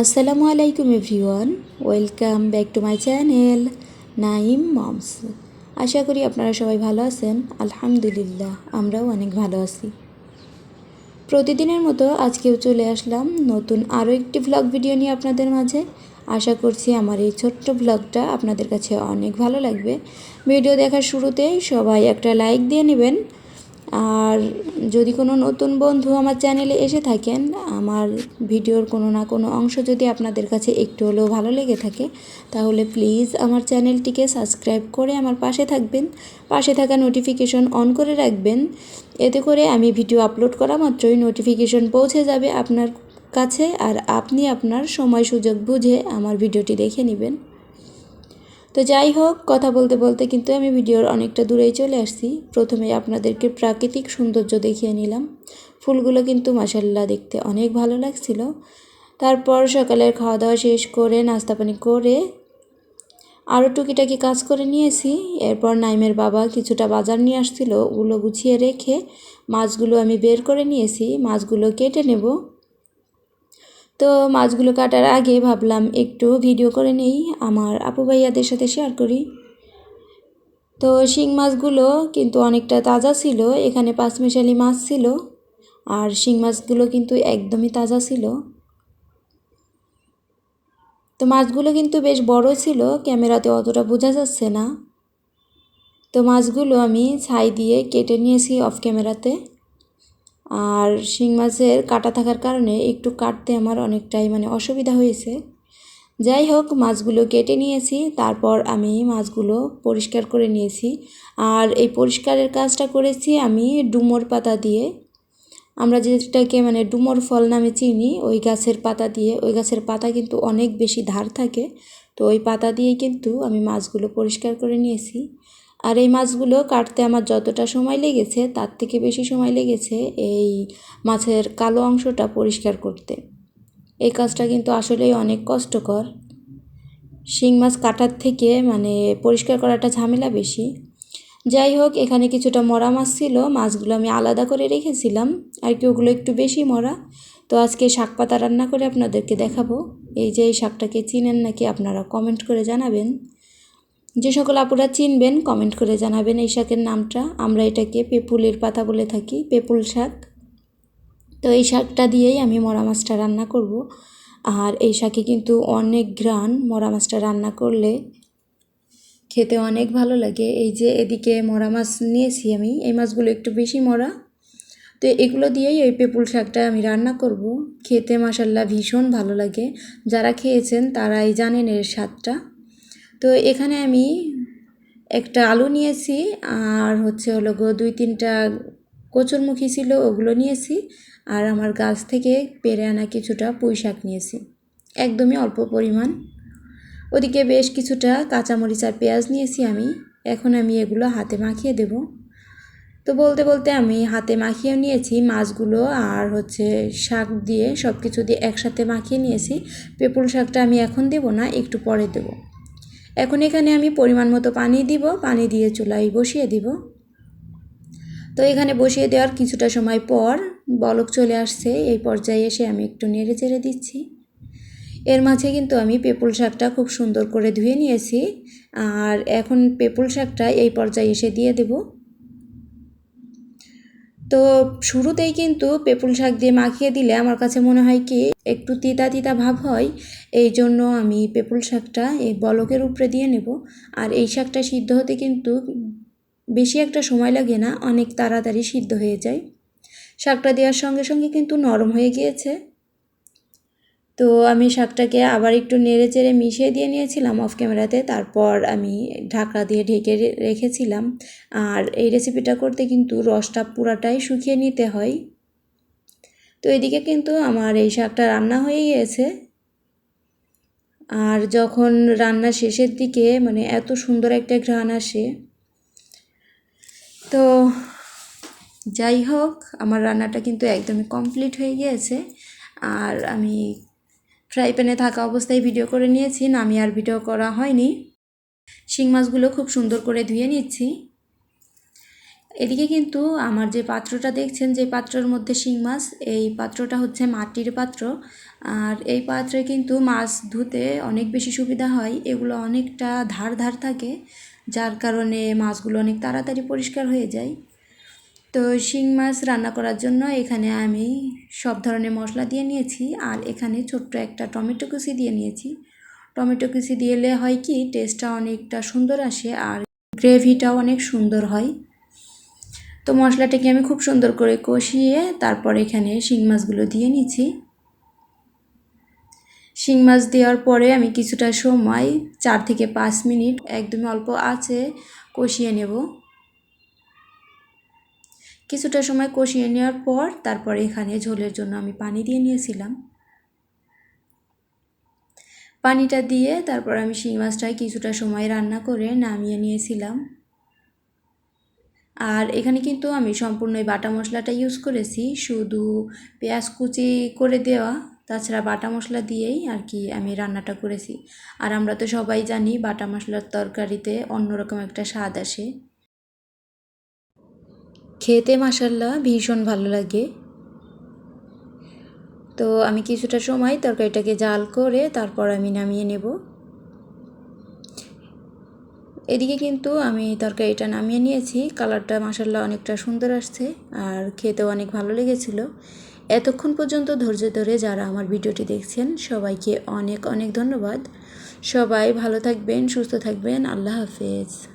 আসসালামু আলাইকুম everyone, welcome back to my channel Naim moms. আশা করি আপনারা সবাই ভালো আছেন, আলহামদুলিল্লাহ, আমরাও অনেক ভালো আছি। প্রতিদিনের মতো আজকেও চলে আসলাম নতুন আরও একটি ভ্লগ ভিডিও নিয়ে আপনাদের মাঝে। আশা করছি আমার এই ছোট্ট ভ্লগটা আপনাদের কাছে অনেক ভালো লাগবে। ভিডিও দেখার শুরুতেই সবাই একটা লাইক দিয়ে নেবেন আর যদি কোনো নতুন বন্ধু আমার চ্যানেলে এসে থাকেন, আমার ভিডিওর কোনো না কোনো অংশ যদি আপনাদের কাছে একটু হলেও ভালো লেগে থাকে, তাহলে প্লিজ আমার চ্যানেলটিকে সাবস্ক্রাইব করে আমার পাশে থাকবেন। পাশে থাকা নোটিফিকেশন অন করে রাখবেন। এতে করে আমি ভিডিও আপলোড করা মাত্রই নোটিফিকেশন পৌঁছে যাবে আপনার কাছে আর আপনি আপনার সময় সুযোগ বুঝে আমার ভিডিওটি দেখে নেবেন। তো যাই হোক, কথা বলতে বলতে কিন্তু আমি ভিডিওর অনেকটা দূরেই চলে আসছি। প্রথমে আপনাদেরকে প্রাকৃতিক সৌন্দর্য দেখিয়ে নিলাম। ফুলগুলো কিন্তু মাসাল্লাহ দেখতে অনেক ভালো লাগছিল। তারপর সকালের খাওয়া দাওয়া শেষ করে নাস্তা পানি করে আরও টুকিটাকি কাজ করে নিয়েছি। এরপর নাইমের বাবা কিছুটা বাজার নিয়ে আসছিল। ওগুলো গুছিয়ে রেখে মাছগুলো আমি বের করে নিয়েছি। মাছগুলো কেটে নেব। তো মাছগুলো কাটার আগে ভাবলাম একটু ভিডিও করে নেই, আমার আপু ভাইয়াদের সাথে শেয়ার করি। তো শিং মাছগুলো কিন্তু অনেকটা তাজা ছিল, এখানে পাঁচমিশালি মাছ ছিল, আর শিং মাছগুলো কিন্তু একদমই তাজা ছিল। তো মাছগুলো কিন্তু বেশ বড় ছিল, ক্যামেরাতে অতটা বোঝা যাচ্ছে না। তো মাছগুলো আমি ছাই দিয়ে কেটে নিয়েছি অফ ক্যামেরাতে আর শিং মাছের কাটা থাকার কারণে একটু কাটতে আমার অনেকটাই মানে অসুবিধা হয়েছে। যাই হোক, মাছগুলো কেটে নিয়েছি, তারপর আমি মাছগুলো পরিষ্কার করে নিয়েছি। আর এই পরিষ্কারের কাজটা করেছি আমি ডুমোর পাতা দিয়ে। আমরা যেটাকে মানে ডুমোর ফল নামে চিনি, ওই গাছের পাতা দিয়ে, ওই গাছের পাতা কিন্তু অনেক বেশি ধার থাকে। তো ওই পাতা দিয়েই কিন্তু আমি মাছগুলো পরিষ্কার করে নিয়েছি। আর এই মাছগুলো কাটতে আমার যতটা সময় লেগেছে, তার থেকে বেশি সময় লেগেছে এই মাছের কালো অংশটা পরিষ্কার করতে। এই কাজটা কিন্তু আসলেই অনেক কষ্টকর। শিং মাছ কাটার থেকে মানে পরিষ্কার করাটা ঝামেলা বেশি। যাই হোক, এখানে কিছুটা মরা মাছ ছিল, মাছগুলো আমি আলাদা করে রেখেছিলাম, আর কি ওগুলো একটু বেশি মরা। তো আজকে শাক পাতা রান্না করে আপনাদেরকে দেখাবো। এই যে এই শাকটাকে চিনেন নাকি আপনারা কমেন্ট করে জানাবেন। যে সকল আপুরা চিনবেন কমেন্ট করে জানাবেন এই শাকের নামটা। আমরা এটাকে পেপুলের পাতা বলে থাকি, পেপুল শাক। তো এই শাকটা দিয়েই আমি মরা মাছটা রান্না করব। আর এই শাকে কিন্তু অনেক গ্রান মরা মাছটা রান্না করলে খেতে অনেক ভালো লাগে। এই যে এদিকে মরা মাছ নিয়েছি আমি, এই মাছগুলো একটু বেশি মরা। তো এগুলো দিয়েই এই পেপুল শাকটা আমি রান্না করব। খেতে মাসাল্লাহ ভীষণ ভালো লাগে। যারা খেয়েছেন তারাই জানেন এর স্বাদটা। তো এখানে আমি একটা আলু নিয়েছি আর হচ্ছে হলো গো দুই তিনটা কচুরমুখী ছিল, ওগুলো নিয়েছি আর আমার গাছ থেকে পেরে আনা কিছুটা পুঁই শাক নিয়েছি। একদমই অল্প পরিমাণ। ওদিকে বেশ কিছুটা কাঁচামরিচ আর পেঁয়াজ নিয়েছি আমি। এখন আমি এগুলো হাতে মাখিয়ে দেব। তো বলতে বলতে আমি হাতে মাখিয়ে নিয়েছি মাছগুলো আর হচ্ছে শাক দিয়ে সব কিছু দিয়ে একসাথে মাখিয়ে নিয়েছি। পেপুল শাকটা আমি এখন দেব না, একটু পরে দেব। এখন এখানে আমি পরিমাণ মতো পানি দিব, পানি দিয়ে চুলাই বসিয়ে দিব। তো এখানে বসিয়ে দেওয়ার কিছুটা সময় পর বলক চলে আসছে, এই পর্যায়ে এসে আমি একটু নেড়ে চেড়ে দিচ্ছি। এর মাঝে কিন্তু আমি পেপুল শাকটা খুব সুন্দর করে ধুয়ে নিয়েছি, আর এখন পেপুল শাকটা এই পর্যায়ে এসে দিয়ে দেব। তো শুরুতেই কিন্তু পেপুল শাক দিয়ে মাখিয়ে দিলে আমার কাছে মনে হয় কি, একটু তিতা তিতা ভাব হয় এই জন্য আমি পেপুল শাকটা এই বলকের উপরে দিয়ে নেব। আর এই শাকটা সিদ্ধ হতে কিন্তু বেশি একটা সময় লাগে না, অনেক তাড়াতাড়ি সিদ্ধ হয়ে যায়। শাকটা দেওয়ার সঙ্গে সঙ্গে কিন্তু নরম হয়ে গিয়েছে। তো আমি শাকটাকে আবার একটু নেড়ে চেড়ে মিশিয়ে দিয়ে নিয়েছিলাম অফ ক্যামেরাতে তারপর আমি ঢাকা দিয়ে ঢেকে রেখেছিলাম। আর এই রেসিপিটা করতে কিন্তু রসটা পুরাটাই শুকিয়ে নিতে হয়। তো এদিকে কিন্তু আমার এই শাকটা রান্না হয়ে গিয়েছে আর যখন রান্না শেষের দিকে মানে এত সুন্দর একটা ঘ্রাণ আসে। তো যাই হোক, আমার রান্নাটা কিন্তু একদমই কমপ্লিট হয়ে গিয়েছে। আর আমি ফ্রাই প্যানে থাকা অবস্থায় ভিডিও করে নিয়েছি নামি আর ভিডিও করা হয়নি। শিং মাছগুলো খুব সুন্দর করে ধুয়ে নিচ্ছি। এদিকে কিন্তু আমার যে পাত্রটা দেখছেন, যে পাত্রর মধ্যে শিং মাছ, এই পাত্রটা হচ্ছে মাটির পাত্র। আর এই পাত্রে কিন্তু মাছ ধুতে অনেক বেশি সুবিধা হয়। এগুলো অনেকটা ধার ধার থাকে, যার কারণে মাছগুলো অনেক তাড়াতাড়ি পরিষ্কার হয়ে যায়। তো শিং মাছ রান্না করার জন্য এখানে আমি সব ধরনের মশলা দিয়ে নিয়েছি, আর এখানে ছোট্ট একটা টমেটো কুচি দিয়ে নিয়েছি। টমেটো কুচি দিলে হয় কি টেস্টটা অনেকটা সুন্দর আসে আর গ্রেভিটাও অনেক সুন্দর হয়। তো মশলাটাকে আমি খুব সুন্দর করে কষিয়ে তারপর এখানে শিং মাছগুলো দিয়ে নিচ্ছি। শিং মাছ দেওয়ার পরে আমি কিছুটা সময়, চার থেকে পাঁচ মিনিট একদমই অল্প আছে, কষিয়ে নেব। কিছুটা সময় কষিয়ে নেওয়ার পর তারপরে এখানে ঝোলের জন্য আমি পানি দিয়ে নিয়েছিলাম। পানিটা দিয়ে তারপর আমি শিঙি মাছটায় কিছুটা সময় রান্না করে নামিয়ে নিয়েছিলাম। আর এখানে কিন্তু আমি সম্পূর্ণ বাটা মশলাটা ইউজ করেছি, শুধু পেঁয়াজ কুচি করে দেওয়া, তাছাড়া বাটা মশলা দিয়েই আর কি আমি রান্নাটা করেছি। আর আমরা তো সবাই জানি বাটা মশলার তরকারিতে অন্যরকম একটা স্বাদ আসে। খেতে মাসাল্লা ভীষণ ভালো লাগে। তো আমি কিছুটা সময় তরকারিটাকে জাল করে তারপর আমি নামিয়ে নেব। এদিকে কিন্তু আমি তরকারিটা নামিয়ে নিয়েছি, কালারটা মাসাল্লাহ অনেকটা সুন্দর আসছে আর খেতেও অনেক ভালো লেগেছিল। এতক্ষণ পর্যন্ত ধৈর্য ধরে যারা আমার ভিডিওটি দেখছেন, সবাইকে অনেক অনেক ধন্যবাদ। সবাই ভালো থাকবেন, সুস্থ থাকবেন, আল্লাহ হাফেজ।